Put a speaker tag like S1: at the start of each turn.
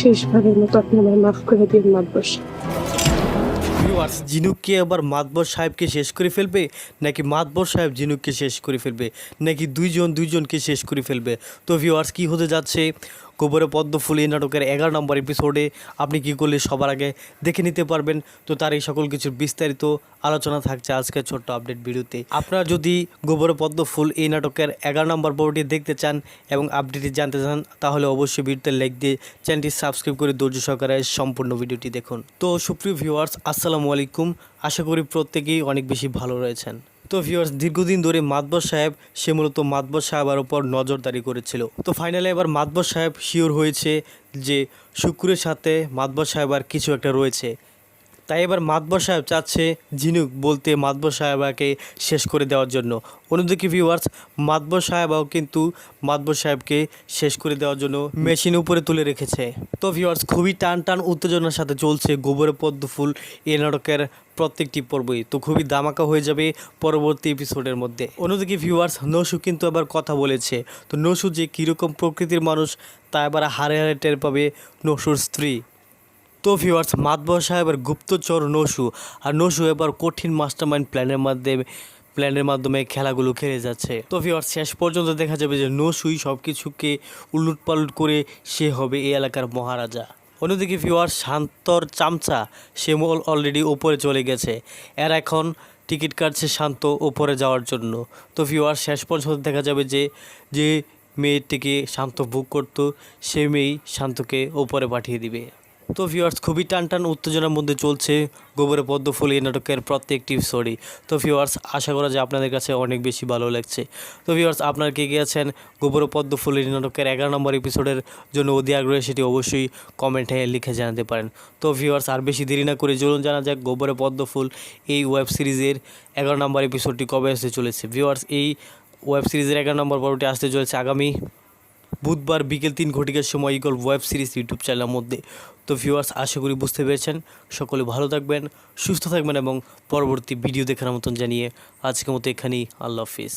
S1: শেষবারের মতো আপনি আমায় মাফ করে দিন
S2: ভিউয়ার্স, জিনুককে আবার মাতবর সাহেবকে শেষ করে ফেলবে, নাকি মাতবর সাহেব জিনুককে শেষ করে ফেলবে, নাকি দুইজন দুইজনকে শেষ করে ফেলবে? তো ভিউয়ার্স, কি হতে যাচ্ছে? গোবরে পদ্ম ফুল এই নাটকের এগারো নম্বর এপিসোডে আপনি কি করলে সবার আগে দেখে নিতে পারবেন? তো তার এই সকল কিছুর বিস্তারিত আলোচনা থাকছে আজকের ছোট্ট আপডেট ভিডিওতে। আপনারা যদি গোবরে পদ্ম ফুল এই নাটকের এগারো নম্বর পর্বটি দেখতে চান এবং আপডেটটি জানতে চান, তাহলে অবশ্যই ভিডিওতে লাইক দিয়ে চ্যানেলটি সাবস্ক্রাইব করে ধৈর্য সহকারে সম্পূর্ণ ভিডিওটি দেখুন। তো সুপ্রিয় ভিউয়ার্স আসসালামু আলাইকুম। আশা করি প্রত্যেকেই অনেক বেশি ভালো রয়েছেন। তো ভিউয়ার্স দীর্ঘদিন ধরে মাতবর সাহেব, সে মূলত মাতবর সাহেবের ওপর নজরদারি করেছিল। তো ফাইনালে এবার মাতবর সাহেব শিওর হয়েছে যে শুক্রের সাথে মাতবর সাহেব আর কিছু একটা রয়েছে। তাই এবার মাতবর সাহেব চাচ্ছে ঝিনুক বলতে মাতবর সাহেবাকে শেষ করে দেওয়ার জন্য। অন্যদিকে ভিউয়ার্স মাতবর সাহেবাও কিন্তু মাতবর সাহেবকে শেষ করে দেওয়ার জন্য মেশিন উপরে তুলে রেখেছে। তো ভিউয়ার্স খুবই টান টান উত্তেজনার সাথে চলছে গোবরে পদ্ম ফুল এ নাটকের প্রত্যেকটি পর্বই। তো খুবই দামাকা হয়ে যাবে পরবর্তী এপিসোডের মধ্যে। অন্যদিকে ভিউয়ার্স নসু কিন্তু আবার কথা বলেছে। তো নসু যে কীরকম প্রকৃতির মানুষ, তা এবার হারে হারে টের পাবে নসুর স্ত্রী। তো ভিউয়ার্স মাতবর সাহেবের গুপ্তচর নসু। আর নসু এবার কঠিন মাস্টারমাইন্ড প্ল্যানের মাধ্যমে প্ল্যানের মাধ্যমে খেলাগুলো খেলে যাচ্ছে। তো ভিউয়ার্স শেষ পর্যন্ত দেখা যাবে যে নসুই সব কিছুকে উলুট পালুট করে সে হবে এই এলাকার মহারাজা। অন্যদিকে ভিউয়ার্স শান্তর চামচা, সে অলরেডি ওপরে চলে গেছে। এর এখন টিকিট কাটছে শান্ত ওপরে যাওয়ার জন্য। তো ভিউয়ার্স শেষ পর্যন্ত দেখা যাবে যে যে মেয়েটিকে শান্ত বুক করতো, সে মেয়েই শান্তকে ওপরে পাঠিয়ে দিবে। তো ভিউয়ার্স খুবই টান টান উত্তেজনার মধ্যে চলছে গোবরে পদ্ম ফুল এই নাটকের প্রত্যেকটি স্টোরি তো ভিউয়ার্স আশা করা যায় আপনাদের কাছে অনেক বেশি ভালো লাগছে। তো ভিউয়ার্স আপনার কে গিয়েছেন গোবরে পদ্ম ফুল এই নাটকের এগারো নম্বর এপিসোডের জন্য অধি আগ্রহে, সেটি অবশ্যই কমেন্টে লিখে জানাতে পারেন। তো ভিউয়ার্স আর বেশি দেরি না করে চলুন জানা যাক গোবরে পদ্ম ফুল এই ওয়েব সিরিজের এগারো নম্বর এপিসোডটি কবে আসতে চলেছে। ভিউয়ার্স এই ওয়েব সিরিজের এগারো নম্বর পর্বটি আসতে চলেছে আগামী বুধবার বিকেল তিন ঘটিকার সময় ইগল ওয়েব সিরিজ ইউটিউব চ্যানেলের মধ্যে। তো ভিউয়ার্স আশা করি বুঝতে পেরেছেন। সকলে ভালো থাকবেন, সুস্থ থাকবেন এবং পরবর্তী ভিডিও দেখার মতন জানিয়ে আজকের মতো এখানেই আল্লাহ হাফিজ।